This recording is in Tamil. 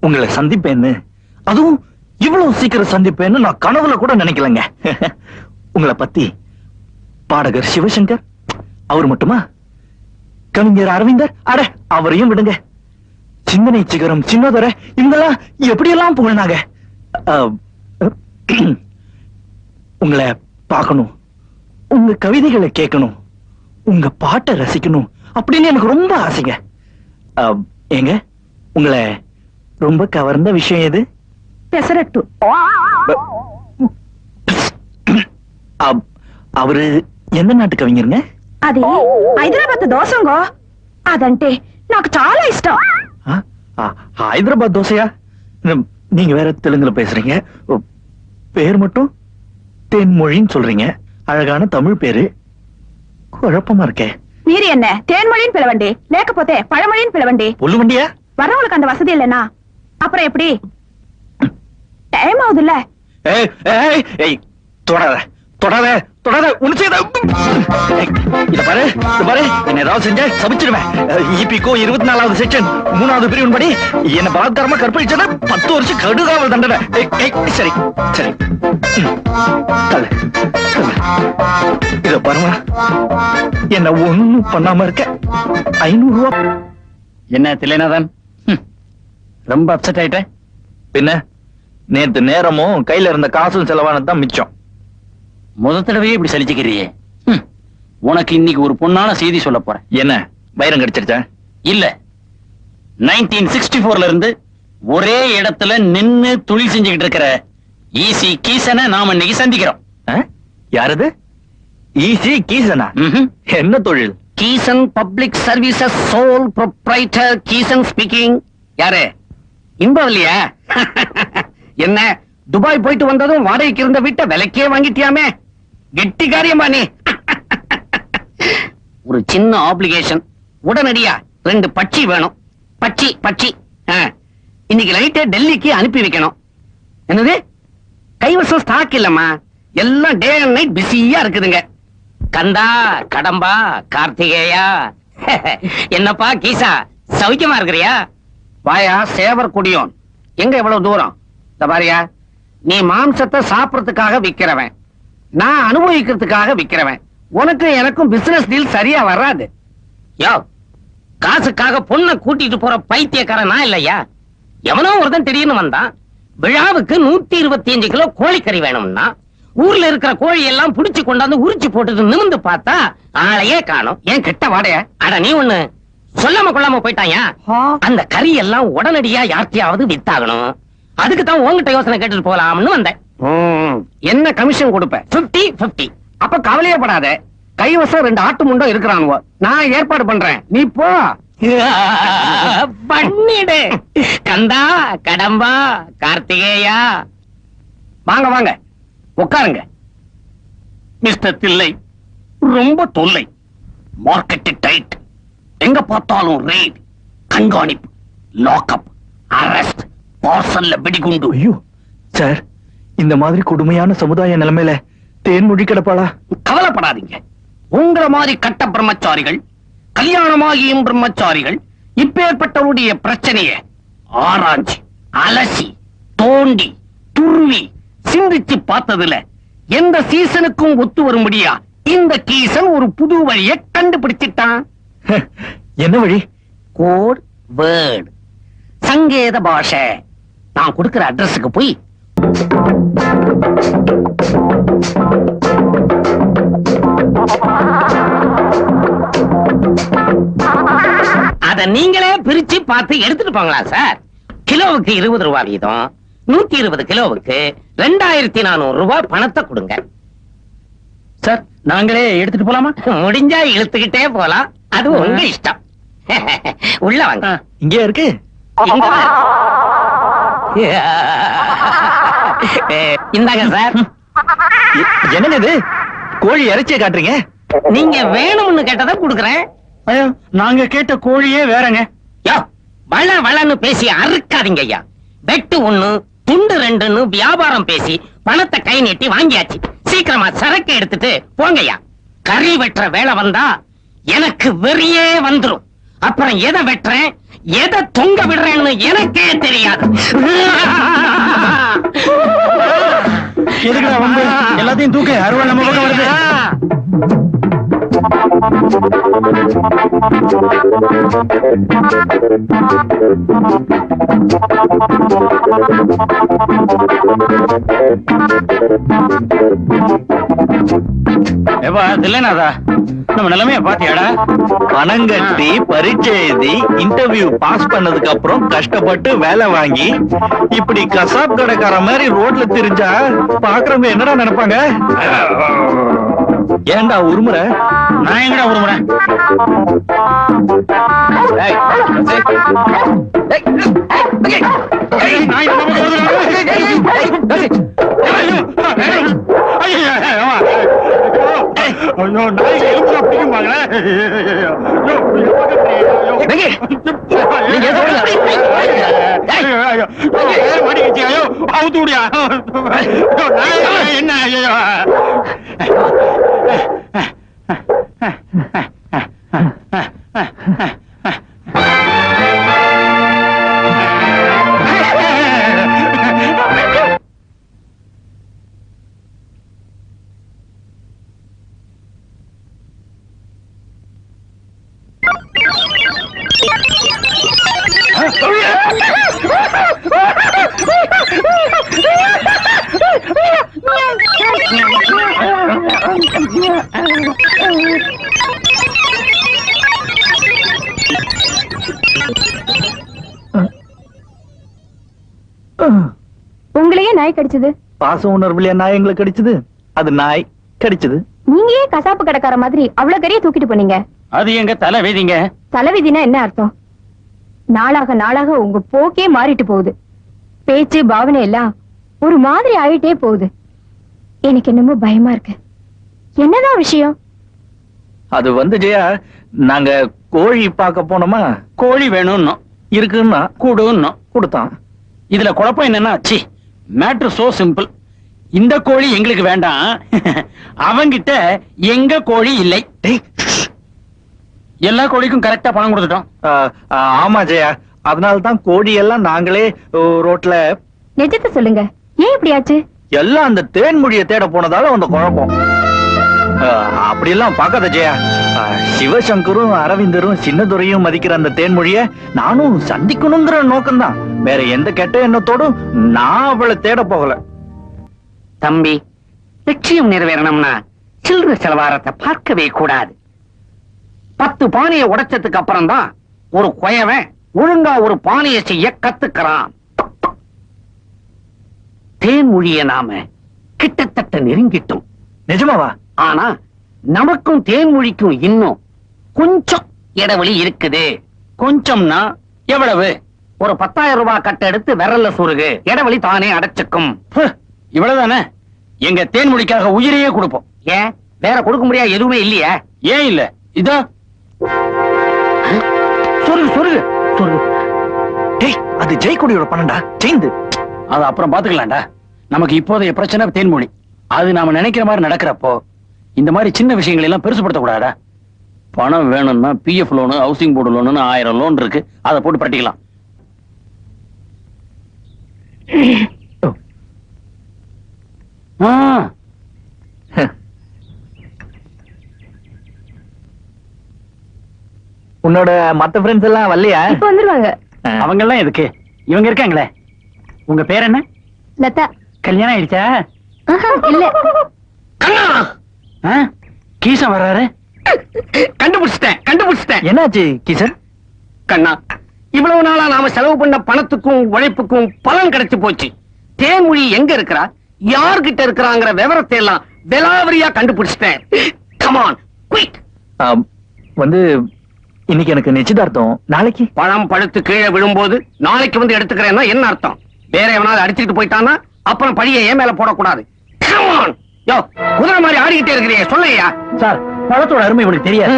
உங்களை சந்திப்பேன்னு. அதுவும் இவ்வளவு சீக்கிரம் சந்திப்பேன்னு நான் கனவுல கூட நினைக்கலங்க. உங்களை பத்தி பாடகர் சிவசங்கர் அவர் மட்டுமா? கவிஞர் அரவிந்தர் அட அவரையும் விடுங்க. சிந்தனை சிகரம் சின்னதர இவங்கெல்லாம் எப்படியெல்லாம் புகழ்னாங்க உங்களை பார்க்கணும். உங்க கவிதைகளை கேட்கணும். உங்க பாட்டை ரசிக்கணும். அப்படின்னு எனக்கு ரொம்ப ஆசைங்க. அஹ், ஏங்க உங்களை ரொம்ப கவர்ந்த விஷயம் எது? பெசரட்டு. அவரு எந்த நாட்டு కవింగర్నే అది హైదరాబాద్ దోసంగో అదంటే నాకు చాలా ఇష్టం హైదరాబాద్ దోసையா நீங்க வேற தெலுங்குல பேசுறீங்க. பேர் மட்டும் தென்மொழின்னு சொல்றீங்க. அழகான தமிழ் பேரு. குழப்பமா இருக்கே. మీరు என்ன? తేన్మొళిని పిలవండి లేకపోతే పళమొళిని పిలవండి పొల్లువండియా వరవలకు அந்த வசதி இல்லைనా அப்புறம் எப்படி? டைம் ஆகுதுல்ல. ஏய் ஏய் ஏய் தொடாத தொடாத தொடாத உன்னை செய்த ஏய், இத பாரு இத பாரு. என்ன ஏதாவது செஞ்ச சபிச்சிருவேன். இபிகோ இருபத்தி நாலாவது செக்ஷன் மூணாவது பிரிவின் படி என்ன பலாத்காரமா கற்பழிச்சத பத்து வருஷம் கடுகாவல் தண்டனை. சரி சரி. இத பாருமா. என்ன ஒண்ணும் பண்ணாம இருக்க. ஐநூறு ரூபா. என்ன தில்லைநாதன்? ரொம்ப அப்செட் ஆயிட்ட பின்ன? நேத்து நேரமும் கையில இருந்த காசும் செலவானது தான் மிச்சம். முத தடவையே இப்படி சலிச்சுக்கிறியே. உனக்கு இன்னைக்கு ஒரு பொண்ணான செய்தி சொல்ல போறேன். என்ன? வைரம் கிடைச்சிருச்சா? இல்ல. 1964 சிக்ஸ்டி போர்ல இருந்து ஒரே இடத்துல நின்னு தொழில் செஞ்சுக்கிட்டு இருக்கிற ஈசி கீசனை நாம இன்னைக்கு சந்திக்கிறோம்? யாரது? ஈசி கீசனா. என்ன தொழில்? Keesan public services sole proprietor Keesan speaking. யாரு? இன்பம் இல்லையா? என்ன துபாய் போயிட்டு வந்ததும் வாடகைக்கு இருந்த வீட்டை விலைக்கே வாங்கிட்டியாமே? கெட்டி காரியமா நீ? ஒரு சின்ன ஆப்ளிகேஷன் உடனடியா ரெண்டு பட்சி வேணும். பட்சி பட்சி. ஆ. இன்னைக்கு நைட்டே டெல்லிக்கு அனுப்பி வைக்கணும். என்னது? கைவசம் ஸ்டாக் இல்லம்மா. எல்லாம் டே அண்ட் நைட் பிஸியா இருக்குதுங்க. கந்தா கடம்பா கார்த்திகேயா. என்னப்பா கீசா சௌக்கியமா இருக்கிறியா? வாயா சேவர் குடியோன். எங்க எவ்வளவு தூரம்? இந்த பாரியா நீ மாம்சத்தை சாப்பிடறதுக்காக விக்கிறவன். நான் அனுபவிக்கிறதுக்காக விக்கிறவன். உனக்கு எனக்கும் பிசினஸ் டீல் சரியா வராது. யோ காசுக்காக பொண்ணை கூட்டிட்டு போற பைத்தியக்காரன் நான் இல்லையா? எவனோ ஒருத்தன் திடீர்னு வந்தான். விழாவுக்கு நூத்தி இருபத்தி அஞ்சு கிலோ கோழிக்கறி வேணும்னா ஊர்ல இருக்கிற கோழி எல்லாம் புடிச்சு கொண்டாந்து உரிச்சு போட்டுட்டு நிமிந்து பார்த்தா ஆளையே காணும். ஏன் கெட்ட வாடைய? அட நீ ஒண்ணு சொல்லாம கொள்ளாம போயிட்டாயா? அந்த கறி எல்லாம் உடனடியா யார்த்தையாவது வித்தாகணும். அதுக்கு தான் உங்ககிட்ட யோசனை கேட்டுட்டு போலாம்னு வந்தேன். என்ன கமிஷன் கொடுப்ப? 50 50 அப்ப கவலையே படாத. கைவசம் ரெண்டு ஆட்டு முண்டோ இருக்கிறானுவோ. நான் ஏற்பாடு பண்றேன். நீ போ. பண்ணிடு. கந்தா கடம்பா கார்த்திகேயா. வாங்க வாங்க. உட்காருங்க. மிஸ்டர் தில்லை ரொம்ப தொல்லை. மார்க்கெட் டைட் எங்க பார்த்தாலும் ரெய்ட் கண்காணிப்பு லாக்அப் அரெஸ்ட் பார்சல்ல வெடிகுண்டு. ஐயோ சார் இந்த மாதிரி கொடுமையான சமுதாய நிலைமையில தேன்மொழி கிடப்பாளா? கவலைப்படாதீங்க. உங்கள மாதிரி கட்ட பிரம்மச்சாரிகள் கல்யாணமாகியும் பிரம்மச்சாரிகள் இப்பேற்பட்டவருடைய பிரச்சனைய ஆராய்ச்சி அலசி தோண்டி துருவி சிந்திச்சு பார்த்ததுல எந்த சீசனுக்கும் ஒத்து வரும்படியா இந்த கீசன் ஒரு புது வழியை கண்டுபிடிச்சிட்டான். என்ன வழி? கோட் வேர்ட் சங்கேத பாஷை. நான் கொடுக்கிற அட்ரஸுக்கு போய். அத நீங்களே பிரிச்சு பார்த்து எடுத்துட்டு போங்களா சார்? கிலோவுக்கு இருபது ரூபாய் வீதம். நூத்தி இருபது கிலோவுக்கு ரெண்டாயிரத்தி நானூறு ரூபாய் பணத்தை கொடுங்க. சார் நாங்களே எடுத்துட்டு போலாமா? முடிஞ்சா இழுத்துக்கிட்டே போலாம் அது உங்க இஷ்டம். உள்ள வாங்க. இங்கே இருக்கு. இந்தாங்க சார். என்னங்க இது? கோழி இறைச்சியை காட்டுறீங்க? நீங்க வேணும்னு கேட்டதை கொடுக்குறேன். ஐயோ நாங்க கேட்ட கோழியே வேறங்க. யோ வள வளன்னு பேசி அறுக்காதீங்க ஐயா. வெட்டு ஒண்ணு துண்டு ரெண்டுன்னு வியாபாரம் பேசி பணத்தை கை நீட்டி வாங்கியாச்சு. சீக்கிரமா சரக்கு எடுத்துட்டு போங்கய்யா கறி வெட்டுற வேலை வந்தா எனக்கு வெறியே வந்துரும். அப்புறம் எதை வெட்டுறேன்? எதை தொங்க விடுறேன்னு எனக்கே தெரியாது. எதுக்குடா வந்து எல்லாத்தையும் தூக்கு? அருவா நம்ம பக்கம் வருது. ஏப்பா தில்லைநாதா நம்ம நிலைமைய பாத்தியாடா பணம் கட்டி பரீட்சை எழுதி இன்டர்வியூ பாஸ் பண்ணதுக்கு அப்புறம் கஷ்டப்பட்டு வேலை வாங்கி இப்படி கசாப் கடைக்கார மாதிரி ரோட்ல திரிஞ்சா பாக்குறவங்க என்னடா நினைப்பாங்க? ஏண்டா உருமுறை? நான் எங்கடா உருமுறேன் ஏய், ஐயோ, என்ன ஐயோ உங்களையே நாய் கடிச்சது. பாச உணர்வுலையா நாய் எங்களுக்கு கடிச்சது. அது நாய் கடிச்சது. நீங்க ஏன் கசாப்பு கடைக்கார மாதிரி அவ்வளவு கறிய தூக்கிட்டு போனீங்க. அது எங்க தலை வீதிங்க? தலைவிதினா என்ன அர்த்தம்? நாளாக நாளாக உங்க போக்கே மாறிட்டு போகுது. பேச்சு பாவனை எல்லாம் ஒரு மாதிரி ஆயிட்டே போகுது. எனக்கு என்னமோ பயமா இருக்கு. என்னதான் விஷயம்? அது வந்து ஜெயா நாங்க கோழி பார்க்க போனோமா? கோழி வேணும்னு. இருக்குன்னா? கூடுன்னு. கொடுத்தான். இதுல குழப்பம் என்னன்னா சி மேட்ரு சோ சிம்பிள் இந்த கோழி எங்களுக்கு வேண்டாம். அவங்கிட்ட எங்க கோழி இல்லை. எல்லா கோழிக்கும் கரெக்டா பணம் கொடுத்துட்டோம். ஆமா ஜெயா. அதனால தான் கோழி எல்லாம் நாங்களே ரோட்ல நிஜத்தை சொல்லுங்க. ஏன் இப்படி ஆச்சு? எல்லாம் அந்த தேன்மொழியை தேட போனதால அந்த குழப்பம். அப்படி அப்படியெல்லாம் பார்க்காத ஜெயா. சிவசங்கரும் அரவிந்தரும் சின்னதுரையும் மதிக்கிற அந்த தேன்மொழிய நானும் சந்திக்கணுங்கிற நோக்கம்தான். வேற எந்த கெட்ட எண்ணத்தோடும் நான் அவளை தேட போகல. தம்பி லட்சியம் நிறைவேறணும்னா சில்லற செலவாரத்தை பார்க்கவே கூடாது. பத்து பானையை உடைச்சதுக்கு அப்புறம் தான் ஒரு குயவன் ஒழுங்கா ஒரு பானையை செய்ய கத்துக்கிறான். தேன்மொழிய நாம கிட்டத்தட்ட நெருங்கிட்டோம். நிஜமாவா? ஆனா நமக்கும் தேன்மொழிக்கும் இன்னும் கொஞ்சம் இடைவெளி இருக்குது. கொஞ்சம்னா எவ்வளவு? ஒரு பத்தாயிரம் ரூபாய் கட்ட எடுத்து விரல்ல சுருகு. இடைவெளி தானே அடைச்சுக்கும். இவ்வளவுதானே? எங்க தேன்மொழிக்காக உயிரையே கொடுப்போம். ஏன்? வேற கொடுக்க முடியாது எதுவுமே இல்லையா? ஏன் இல்ல? இதோ. சொருகு சொருகு. சொருகு. அது ஜெயக்குடியோட பணம்டா. சேர்ந்து அது அப்புறம் பாத்துக்கலாம்டா. நமக்கு இப்போதைய பிரச்சனை தேன்மொழி. அது நாம நினைக்கிற மாதிரி நடக்கிறப்போ இந்த மாதிரி சின்ன விஷயங்களை எல்லாம் பெருசுப்படுத்த கூடாதா பணம் வேணும்னா PF loan housing board loan ஆயிரம் லோன் இருக்கு. அதை போட்டு பட்டிக்கலாம் ஆ, உன்னோட மத்த ஃப்ரெண்ட்ஸ் எல்லாம் வரலையா? இப்ப வந்துருவாங்க. அவங்க எல்லாம் எதுக்கு? இவங்க இருக்காங்களே? உங்க பேர் என்ன? லதா. கல்யாணம் ஆயிடுச்சா? இல்ல. கண்ணா! ஆ? கீசன் வர்றாரு. கண்டுபிடிச்சிட்டேன் கண்டுபிடிச்சிட்டேன். என்னாச்சு கிஷன் கண்ணா இவ்வளவு நாளா நாம செலவு பண்ண பணத்துக்கும் உழைப்புக்கும் பலன் கிடைச்சு போச்சு. தேன்மொழி எங்க இருக்கிறா? யார்கிட்ட இருக்கிறாங்கிற விவரத்தை எல்லாம் விலாவரியா கண்டுபிடிச்சிட்டேன். கமான் குயிக் வந்து இன்னைக்கு எனக்கு நிச்சயதார்த்தம். நாளைக்கு? பழம் பழுத்து கீழே விழும்போது நாளைக்கு வந்து எடுத்துக்கிறேன்னா என்ன அர்த்தம்? வேற எவனாவது அடிச்சுட்டு போயிட்டானா அப்புறம் பழிய ஏன் மேல போடக்கூடாது. யோ குதிரை மாதிரி ஆடிக்கிட்டே இருக்கிறீங்க சொல்லையா சார் பழத்தோட அருமை இவனுக்கு தெரியாது.